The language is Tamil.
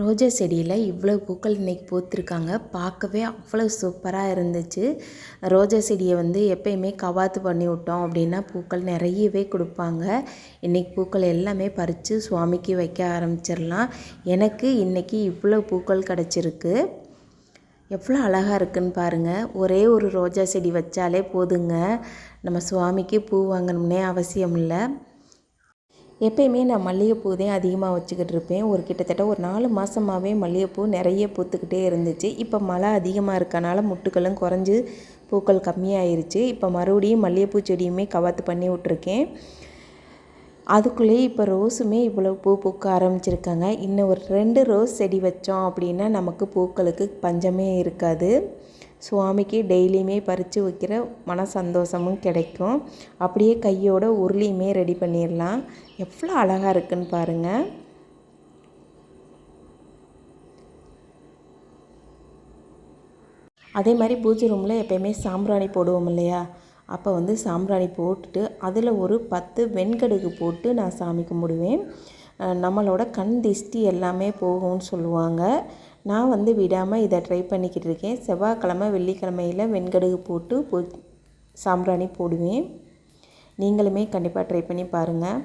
ரோஜா செடியில் இவ்வளோ பூக்கள் இன்றைக்கி பூத்திருக்காங்க. பார்க்கவே அவ்வளோ சூப்பராக இருந்துச்சு. ரோஜா செடியை வந்து எப்பயுமே கவாத்து பண்ணி விட்டோம் அப்படின்னா பூக்கள் நிறையவே கொடுப்பாங்க. இன்றைக்கி பூக்கள் எல்லாமே பறித்து சுவாமிக்கு வைக்க ஆரம்பிச்சிடலாம். எனக்கு இன்றைக்கி இவ்வளோ பூக்கள் கிடச்சிருக்கு. எவ்வளோ அழகாக இருக்குன்னு பாருங்கள் ஒரே ஒரு ரோஜா செடி வச்சாலே போதுங்க. நம்ம சுவாமிக்கு பூ வாங்கணும்னே அவசியம் இல்லை. எப்பயுமே நான் மல்லிகைப்பூ தான் அதிகமாக வச்சுக்கிட்டு இருப்பேன். ஒரு கிட்டத்தட்ட ஒரு நாலு மாதமாகவே மல்லிகைப்பூ நிறைய பூத்துக்கிட்டே இருந்துச்சு. இப்போ மழை அதிகமாக இருக்கனால முட்டுக்களும் குறைஞ்சி பூக்கள் கம்மியாயிருச்சு. இப்போ மறுபடியும் மல்லிகைப்பூ செடியுமே கவாத்து பண்ணி விட்ருக்கேன் அதுக்குள்ளேயே இப்போ ரோஸுமே இவ்வளோ பூ பூக்க ஆரம்பிச்சிருக்காங்க. இன்னும் ஒரு ரெண்டு ரோஸ் செடி வச்சோம் அப்படின்னா நமக்கு பூக்களுக்கு பஞ்சமே இருக்காது. சுவாமிக்கு டெய்லியுமே பறித்து வைக்கிற மன சந்தோஷமும் கிடைக்கும். அப்படியே கையோட உருளியுமே ரெடி பண்ணிடலாம். எவ்வளோ அழகாக இருக்குன்னு பாருங்கள் அதே மாதிரி பூஜை ரூமில் எப்போயுமே சாம்பிராணி போடுவோம் இல்லையா? அப்போ வந்து சாம்பிராணி போட்டுட்டு அதில் ஒரு பத்து வெண்கடுகு போட்டு நான் சாமி கும்பிடுவேன். நம்மளோட கண் திஷ்டி எல்லாமே போகும்னு சொல்லுவாங்க. நான் வந்து விடாமல் இதை ட்ரை பண்ணிக்கிட்டு இருக்கேன். செவ்வாய்க்கிழமை வெள்ளிக்கிழமையில் வெண்கடுகு போட்டு போ சாம்பிராணி போடுவேன். நீங்களுமே கண்டிப்பாக ட்ரை பண்ணி பாருங்கள்